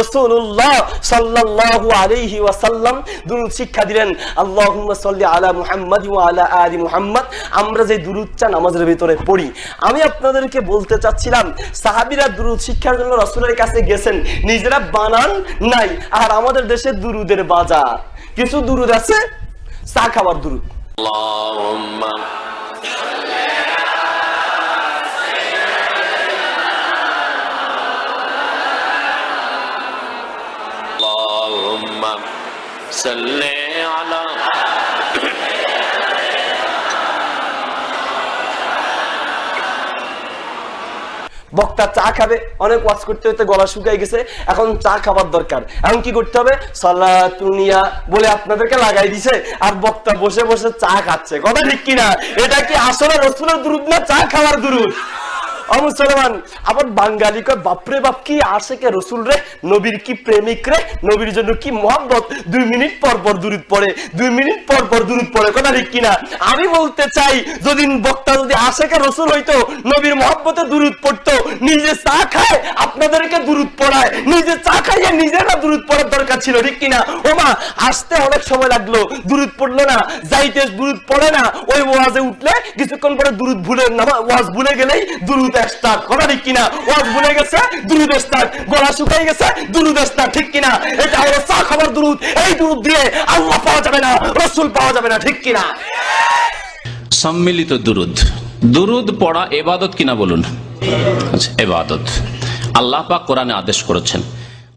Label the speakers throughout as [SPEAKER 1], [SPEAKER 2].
[SPEAKER 1] রসুল্লাহ ওয়াসাল্লাম দুরুদ শিক্ষা দিলেন, আল্লাহুম্মা সাল্লি আলা মুহাম্মাদ আলা আলি মুহাম্মাদ। আমরা যে নামাজের ভিতরে পড়ি, আমি আপনাদেরকে বলতে চাচ্ছিলাম, সাহাবীরা দুরুদ শিক্ষার জন্য রাসূলের কাছে গেছেন, নিজেরা বানান নাই, আর আমাদের দেশে দুরুদের বাজার। কিছু দুরুদ আছে, চা খাবার দুরুদ।
[SPEAKER 2] صل على
[SPEAKER 1] বক্তা চা খাবে অনেক ওয়াজ করতে হতে গলা শুকাই গেছে এখন চা খাবার দরকার এখন কি করতে হবে সলাতুনিয়া বলে আপনাদেরকে লাগাই দিছে আর বক্তা বসে বসে চা খাচ্ছে কথা ঠিক কিনা এটা কি আসলে রসুলের দুরুদ না চা খাওয়ার দুরুদ মুসলমান আবার বাঙালি কয়, বাপরে বাপ, কি আসে কে রসুল রে নবীর কি প্রেমিক রে নবীর জন্য কি মোহাম্মত দুই মিনিট পর পর দূরত পড়ে, দুই মিনিট পর পর দূরত পড়ে, কথা ঠিক কিনা? আমি বলতে চাই, যদি বক্তা যদি আসে কে রসুল হইতো, নবীর মোহাম্মতে দূরত পড়তো, নিজে চা খায়, আপনাদেরকে দূরত পড়ায়, নিজে চা খাইয়ে নিজেরা দূরত পড়ার দরকার ছিল, ঠিক কিনা? ওমা আসতে অনেক সময় লাগল দূরত পড়ল না, যাইতে দূরত পড়ে না, ওই ওয়াজে উঠলে কিছুক্ষণ পরে দূরত ভুলে ওয়াজ ভুলে গেলেই দূরত কিনা? ওয়াজ ভুলে গেছে? গলা শুকাই গেছে? ঠিক কিনা? এটা হলো দূরত এই দূরত দিয়ে আল্লাহ পাওয়া যাবে না, রসুল পাওয়া যাবে না, ঠিক কিনা?
[SPEAKER 3] সম্মিলিত দুরুদ। দুরুদ পড়া এবাদত কিনা বলুন? আচ্ছা এবাদত। আল্লাহ পাক কোরআনে আদেশ করেছেন।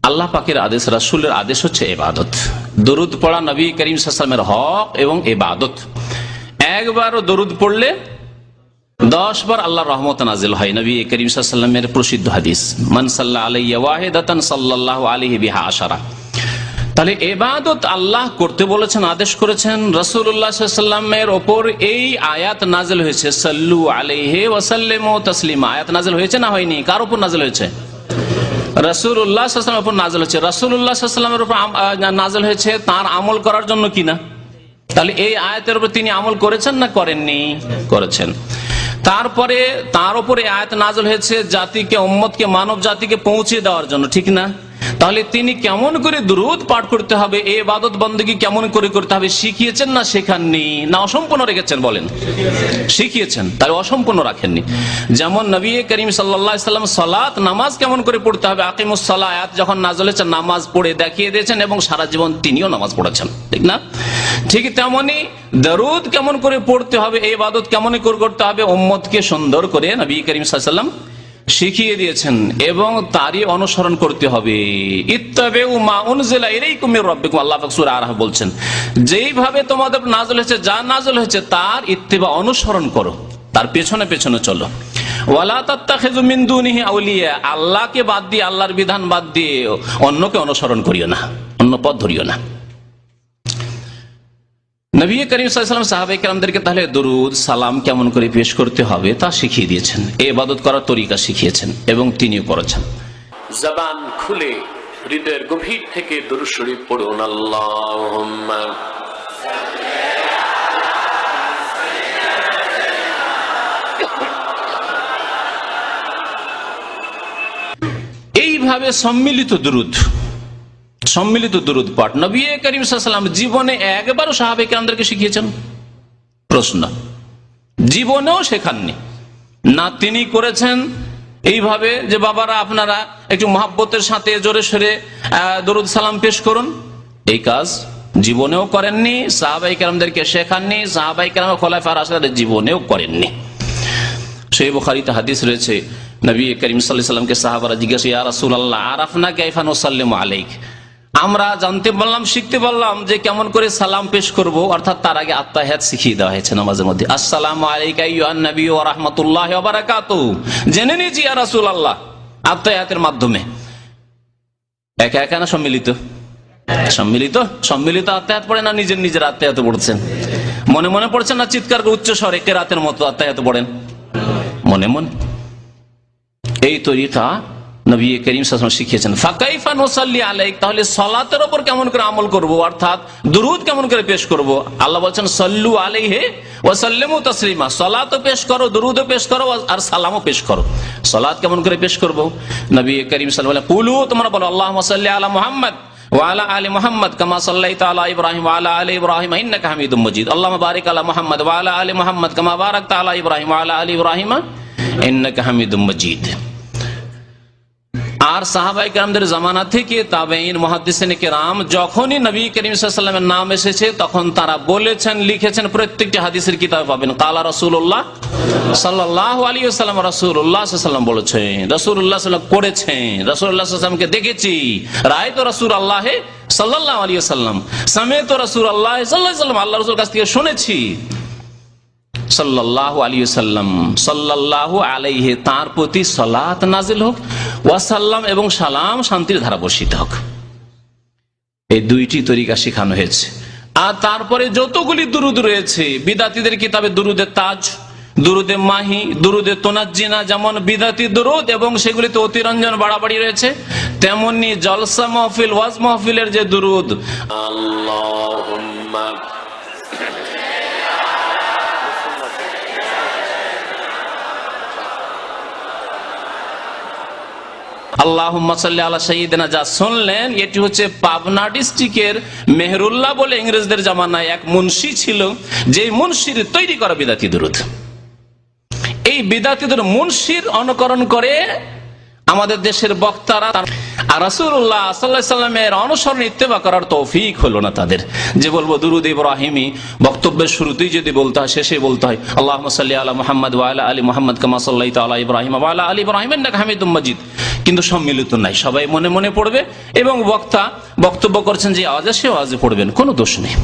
[SPEAKER 3] আল্লাহ পাকের আদেশ, রাসুলের আদেশ হচ্ছে এবাদত। দরুদ পড়া নবী করিম সাসলামের হক এবং এবাদত। একবারও দরুদ পড়লে দশ বার আল্লাহ রহমত নাজিল হয়। নবী করিম সাল্লামের প্রসিদ্ধ হাদিস মনসাল্লাহ সাল্লাহ আলাইহি বিহা আশারা। তাহলে এবাদত আল্লাহ করতে বলেছেন, আদেশ করেছেন রসুল্লাহামের ওপর এই আয়াত নাজেল হয়েছে। সাল্লু আলাইহে ওয়াসাল্লেম তসলিম। আয়াত নাজেল হয়েছে না হয়নি? কার উপর নাজেল হয়েছে? রসুল্লাহামের উপর নাজেল হয়েছে। রসুল্লাহামের উপর নাজেল হয়েছে তার আমল করার জন্য কিনা তাহলে এই আয়াতের উপর তিনি আমল করেছেন না করেননি? করেছেন। তারপরে তার উপরে আয়াত নাজল হয়েছে জাতিকে, উম্মতকে মানব জাতিকে পৌঁছে দেওয়ার জন্য, ঠিক না? তাহলে তিনি কেমন করে দ্রুত পাঠ করতে হবে এই বাদত বন্দী কেমন করে করতে হবে, শিখিয়েছেন না শেখাননি? না, অসম্পূর্ণ রেখেছেন বলেন। শিখিয়েছেন, তাহলে অসম্পূর্ণ রাখেননি। যেমন নবী করিম সাল্লাম সালাত, নামাজ কেমন করে পড়তে হবে? আকিমুস আয়াত যখন নাজল হয়েছে, নামাজ পড়ে দেখিয়ে দিয়েছেন এবং সারা জীবন তিনিও নামাজ পড়েছেন। ঠিক না? ঠিক তেমনি দরুদ কেমন করে পড়তে হবে এই বাদত কেমন করে করতে হবে? উম্মতকে সুন্দর করে নবী করিম সাল্লাম শিখিয়ে দিয়েছেন এবং তারই অনুসরণ করতে হবে। বলছেন, যেইভাবে তোমাদের নাজল হয়েছে, যা নাজল হয়েছে, তার ইত্তেবা অনুসরণ করো। তার পেছনে পেছনে চলো। আল্লাহকে বাদ দিয়ে, আল্লাহর বিধান বাদ দিয়ে অন্যকে অনুসরণ করিও না, অন্য পথ ধরিও না। নবী করিম সাল্লাম সাহাবাই কালামদেরকে তাহলে দরুদ সালাম কেমন করে পেশ করতে হবে তা শিখিয়ে দিয়েছেন। এ ইবাদত করার তরিকা শিখিয়েছেন এবং তিনিও করেছেন।
[SPEAKER 2] জবান খুলে হৃদয়ের গভীর থেকে দুরূদ শরীফ পড়ুন আল্লাহুম্মা।
[SPEAKER 3] এইভাবে সম্মিলিত দুরুদ সম্মিলিত দুরুদ পাঠ। নবী করিম সাল্লাম জীবনে একবারও সাহাবাই কালামদেরকে শিখিয়েছেন। প্রশ্ন, জীবনেও শেখাননি। না তিনি করেছেন এইভাবে যে, বাবারা, আপনারা একটু মহাব্বতের সাথে জোরে সরে দরুদ সালাম পেশ করুন। এই কাজ জীবনেও করেননি, সাহাবাই কেরামদেরকে শেখাননি, সাহাবাই কেরাম খোলাফার আসাদের জীবনেও করেননি। সেই বুখারিতে হাদিস রয়েছে, নবী করিম সাল্লাহ সাল্লামকে সাহাবারা জিজ্ঞাসা, ইয়া রাসুল আল্লাহ আরাফনা কাইফান ওসাল্লাম আলাইক? আমরা জানতে পারলাম, শিখতে পারলাম যে কেমন করে সালাম পেশ করব। অর্থাৎ তার আগে আত্মাহাত শিখিয়ে দেওয়া হয়েছে নামাজের মধ্যে। আসসালাম আলাইকা ইউহান নবী ও রহমতুল্লাহ জেনে নিয়েছি ইয়া রাসুল আল্লাহ আত্মাহাতের মাধ্যমে। একা একা না সম্মিলিত? সম্মিলিত? সম্মিলিত আত্মায়াত পড়ে না নিজের নিজের আত্মায়াত পড়ছেন? মনে মনে পড়ছেন না চিৎকার করে উচ্চ স্বরে কেরাতের মতো আত্মায়াত পড়েন? মনে মনে। এই তরিকা নবী করিম সাল্লাল্লাহু আলাইহি শিখিয়েছেন ফাকাইফা নুসাল্লি আলাইক তাহলে সালাতের উপর কেমন করে আমল করব অর্থাৎ দুরুদ কেমন করে পেশ করব আল্লাহ বলছেন সল্লু আলাইহি ওয়া সাল্লিমু তাসলিমা সালাতও পেশ করো দুরুদও পেশ করো আর সালামও পেশ করো সালাত কেমন করে পেশ করব নবী করিম সাল্লাল্লাহু আলাইহি কুলু তোমরা বলো আল্লাহুম্মা সাল্লি আলা মুহাম্মদ وعلى ال محمد كما صليت على ابراهيم وعلى ال ابراهيم انك حميد مجيد اللهم بارك على محمد وعلى ال محمد كما باركت على ابراهيم وعلى ال ابراهيم انك حميد مجيد আর সাহাবাই কেরামদের জামানা থেকে তাবেইন মহাদিসিন কেরাম যখনই নবী করিম সাল্লামের নাম এসেছে, তখন তারা বলেছেন, লিখেছেন প্রত্যেকটি হাদিসের কিতাবে পাবেন। কালা রসুল্লাহ সাল্লাহ আলী সাল্লাম রসুল্লাহ সাল্লাম বলেছেন রসুল্লাহ করেছেন রসুল্লাহ সাল্লামকে দেখেছি। রায় তো রসুল আল্লাহ সাল্লাহ আলী সাল্লাম সামে তো রসুল আল্লাহ সাল্লাহ সাল্লাম আল্লাহ রসুল কাছ থেকে শুনেছি। সাল্লাহ আলী তার প্রতি সলাত নাজিল হোক, ওয়াসাল্লাম এবং সালাম শান্তির ধারা বর্ষিত হোক। এই দুইটি তরিকা শেখানো হয়েছে। আর তারপরে যতগুলি দুরুদ রয়েছে, বিদাতিদের কিতাবে দুরুদে তাজ, দুরুদে মাহি, দুরুদে তোনাজিনা যেমন বিদাতি দুরুদ এবং সেগুলিতে অতিরঞ্জন বাড়াবাড়ি রয়েছে, তেমনি জলসা মহফিল, ওয়াজ মহফিলের যে দুরুদ,
[SPEAKER 2] আল্লাহুম্মা
[SPEAKER 3] আল্লাহ আল্লাহ যা শুনলেন, এটি হচ্ছে পাবনা ডিস্ট্রিক্টের মেহরুল্লাহ বলে ইংরেজদের জামানায় এক মুন্সি ছিল যে মুন্সির তৈরি করা বিদাতি এই মুন্সির অনুকরণ করে আমাদের দেশের বক্তারা তার- আর আলাইহি সাল্লামের অনুসরণ ইত্তেবা করার তৌফিক হলো না তাদের। যে বলব, দুরুদ ইব্রাহিমি বক্তব্যের শুরুতেই যদি বলতে হয় শেষে বলতে হয় আল্লাহ সাল্লি আলা মুহাম্মদ ওয়া আলা মুহাম্মদ কামা সাল্লাইতা আলা ইব্রাহিম আলা ইব্রাহিম হামিদুম মাজিদ। কিন্তু সম্মিলিত নাই। সবাই মনে মনে পড়বে এবং বক্তা বক্তব্য করছেন যে আওয়াজে সে আওয়াজে পড়বেন, কোনো দোষ নেই।